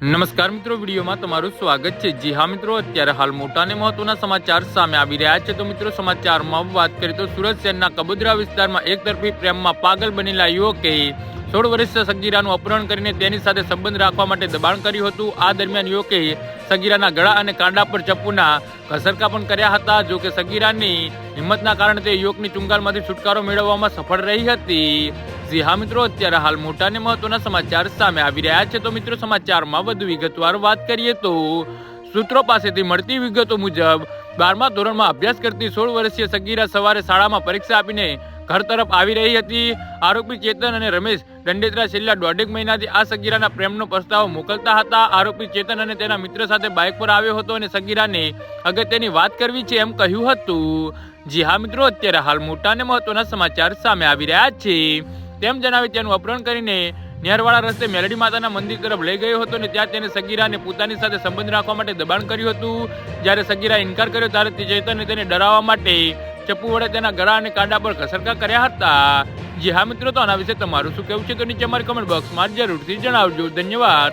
નમસ્કાર મિત્રો, વિડીયોમાં તમારું સ્વાગત છે. જી હા મિત્રો, અત્યારે હાલ મોટા અને મહત્વના સમાચાર સામે આવી રહ્યા છે. તો મિત્રો, સમાચારમાં વાત કરીએ તો સુરત શહેરના કબુદરા વિસ્તારમાં એક તરફી પ્રેમમાં પાગલ બનેલા યુવકે સોળ વર્ષીય સગીરાનું અપહરણ કરીને તેની સાથે સંબંધ રાખવા માટે દબાણ કર્યું હતું. આ દરમિયાન યુવકે સગીરાના ગળા અને કાંડા પર ચપ્પુના ઘસરકા પણ કર્યા હતા. જો કે સગીરાની હિંમતના કારણે તે યુવકની ચુંગાલમાંથી છુટકારો મેળવવામાં સફળ રહી હતી. જી હા મિત્રો, અત્યારે હાલ મોટા અને મહત્વના સમાચાર સામે આવી રહ્યા છે. તો મિત્રો, સમાચારમાં વધુ વિગતવાર વાત કરીએ તો સૂત્રો પાસેથી મળતી વિગતો મુજબ બારમા ધોરણમાં અભ્યાસ કરતી સોળ વર્ષીય સગીરા સવારે શાળામાં પરીક્ષા આપીને ઘર તરફ આવી રહી હતી. આરોપી ચેતન અને રમેશ દંડેત્રા છેલ્લા દોઢેક મહિનાથી આ સગીરાના પ્રેમનો પ્રસ્તાવ મોકલતા હતા. આરોપી ચેતન અને તેના મિત્ર સાથે બાઇક પર આવ્યો હતો અને સગીરાને અગત્યની વાત કરવી છે એમ કહ્યું હતું. જી હા મિત્રો, અત્યારે હાલ મોટા અને મહત્વના સમાચાર સામે આવી રહ્યા છે. તેમ જણાવી તેનું અપહરણ કરીને નેરવાડા રસ્તે મેલડી માતાના મંદિર તરફ લઈ ગયો હતો અને ત્યાં તેને સગીરાને પોતાની સાથે સંબંધ રાખવા માટે દબાણ કર્યું હતું. જ્યારે સગીરા ઇનકાર કર્યો ત્યારે તે ચેતને તેને ડરાવવા માટે ચપ્પુ વડે તેના ગળા અને કાંડા પર ઘસરકા કર્યા હતા. જી હા મિત્રો, તો આના વિશે તમારું શું કહેવું છે? તો નીચે અમારી કમેન્ટ બોક્સમાં જરૂરથી જણાવજો. ધન્યવાદ.